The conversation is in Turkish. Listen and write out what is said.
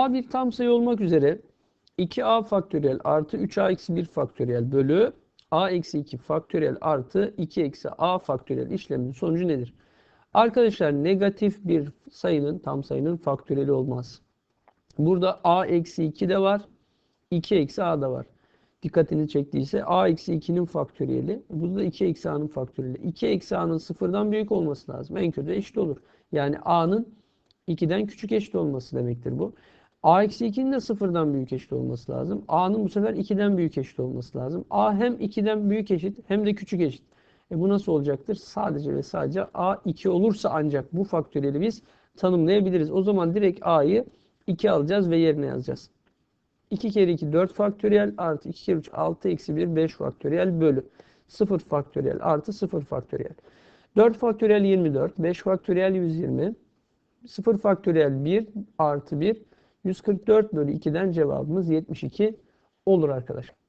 A bir tam sayı olmak üzere 2a faktöriyel artı 3a eksi 1 faktöriyel bölü a eksi 2 faktöriyel artı 2 eksi a faktöriyel işleminin sonucu nedir? Arkadaşlar negatif bir sayının tam sayının faktöriyeli olmaz. Burada a eksi 2 de var. 2 eksi a da var. Dikkatini çektiyse a eksi 2'nin faktöriyeli. Burada da 2 eksi a'nın faktöriyeli. 2 eksi a'nın sıfırdan büyük olması lazım. En kötü eşit olur. Yani a'nın 2'den küçük eşit olması demektir bu. A eksi 2'nin de sıfırdan büyük eşit olması lazım. A'nın bu sefer 2'den büyük eşit olması lazım. A hem 2'den büyük eşit hem de küçük eşit. E bu nasıl olacaktır? Sadece ve sadece A 2 olursa ancak bu faktöriyeli biz tanımlayabiliriz. O zaman direkt A'yı 2 alacağız ve yerine yazacağız. 2 kere 2 4 faktöriyel artı 2 kere 3 6 eksi 1 5 faktöriyel bölü 0 faktöriyel artı 0 faktöriyel. 4 faktöriyel 24, 5 faktöriyel 120, 0 faktöriyel 1 artı 1 144 bölü 2'den cevabımız 72 olur arkadaşlar.